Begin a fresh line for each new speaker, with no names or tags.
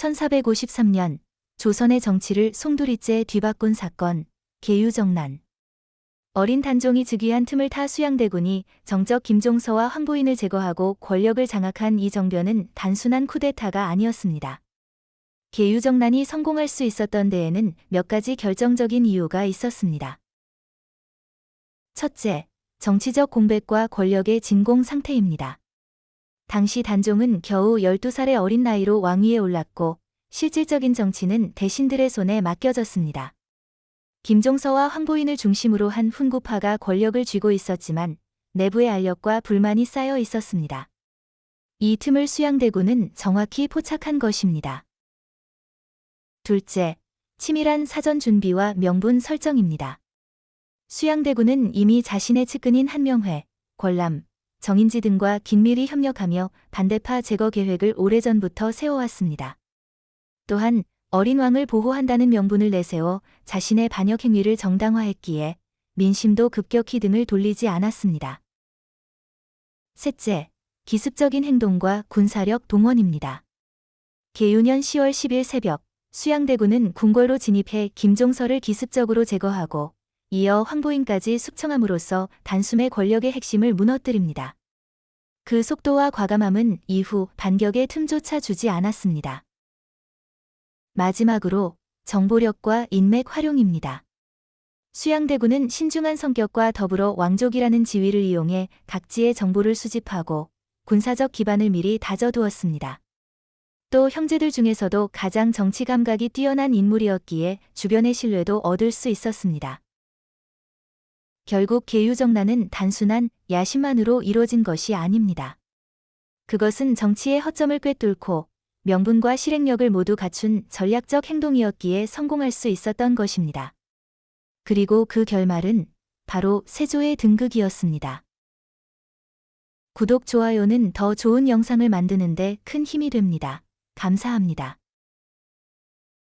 1453년 조선의 정치를 송두리째 뒤바꾼 사건, 계유정난. 어린 단종이 즉위한 틈을 타 수양대군이 정적 김종서와 황보인을 제거하고 권력을 장악한 이 정변은 단순한 쿠데타가 아니었습니다. 계유정난이 성공할 수 있었던 데에는 몇 가지 결정적인 이유가 있었습니다. 첫째, 정치적 공백과 권력의 진공 상태입니다. 당시 단종은 겨우 12살의 어린 나이로 왕위에 올랐고 실질적인 정치는 대신들의 손에 맡겨졌습니다. 김종서와 황보인을 중심으로 한 훈구파가 권력을 쥐고 있었지만 내부의 알력과 불만이 쌓여 있었습니다. 이 틈을 수양대군은 정확히 포착한 것입니다. 둘째, 치밀한 사전 준비와 명분 설정입니다. 수양대군은 이미 자신의 측근인 한명회, 권람, 정인지 등과 긴밀히 협력하며 반대파 제거 계획을 오래전부터 세워왔습니다. 또한 어린 왕을 보호한다는 명분을 내세워 자신의 반역 행위를 정당화했기에 민심도 급격히 등을 돌리지 않았습니다. 셋째, 기습적인 행동과 군사력 동원입니다. 계유년 10월 10일 새벽, 수양대군은 궁궐로 진입해 김종서를 기습적으로 제거하고 이어 황보인까지 숙청함으로써 단숨에 권력의 핵심을 무너뜨립니다. 그 속도와 과감함은 이후 반격의 틈조차 주지 않았습니다. 마지막으로 정보력과 인맥 활용입니다. 수양대군은 신중한 성격과 더불어 왕족이라는 지위를 이용해 각지의 정보를 수집하고 군사적 기반을 미리 다져두었습니다. 또 형제들 중에서도 가장 정치 감각이 뛰어난 인물이었기에 주변의 신뢰도 얻을 수 있었습니다. 결국 계유정난은 단순한 야심만으로 이루어진 것이 아닙니다. 그것은 정치의 허점을 꿰뚫고 명분과 실행력을 모두 갖춘 전략적 행동이었기에 성공할 수 있었던 것입니다. 그리고 그 결말은 바로 세조의 등극이었습니다. 구독, 좋아요는 더 좋은 영상을 만드는데 큰 힘이 됩니다. 감사합니다.